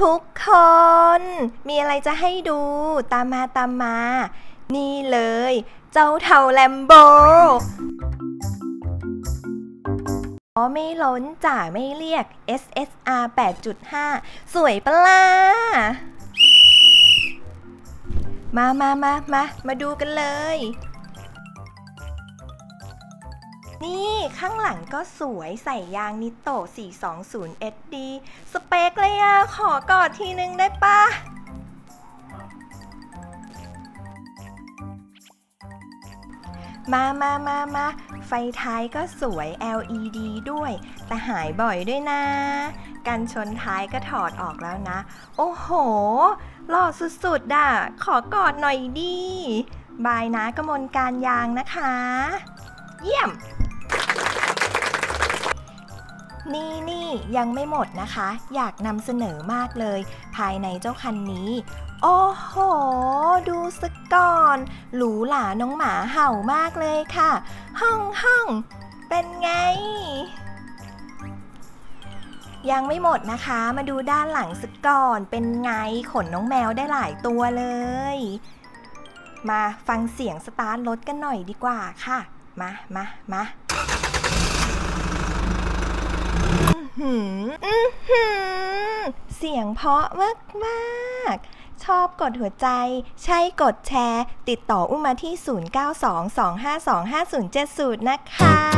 ทุกคน มีอะไรจะให้ดูตามมาตามมา นี่เลย เจ้าเท่าแลมโบอ๋อไม่ล้นจ่าไม่เรียก SSR 8.5 สวยปะล่ะ มามามามา มาดูกันเลย นี่ข้างหลังก็สวยใส่ยางนิโต 420 SD สเปคเลยอะขอกอดทีนึงได้ปะมามามามาไฟท้ายก็สวย LED ด้วย แต่หายบ่อยด้วยนะ กันชนท้ายก็ถอดออกแล้วนะ โอ้โห หล่อสุดๆอะ ขอกอดหน่อยดี บายนะกมลการยางนะคะ เยี่ยม นี่นี่ยังไม่หมดนะคะ อยากนำเสนอมากเลย ภายในเจ้าคันนี้ โอ้โห ดูสกก่อน หรูหราน้องหมาเห่ามากเลยค่ะ ห้องห้องเป็นไง ยังไม่หมดนะคะ มาดูด้านหลังสกก่อน เป็นไงขนน้องแมวได้หลายตัวเลย มาฟังเสียงสตาร์ทรถกันหน่อยดีกว่าค่ะ มามามา หืออื้อหือเสียงเพราะมากมากๆชอบกดหัวใจ ใช่กดแชร์ ติดต่ออุ้มมาที่ 0922525070 นะคะ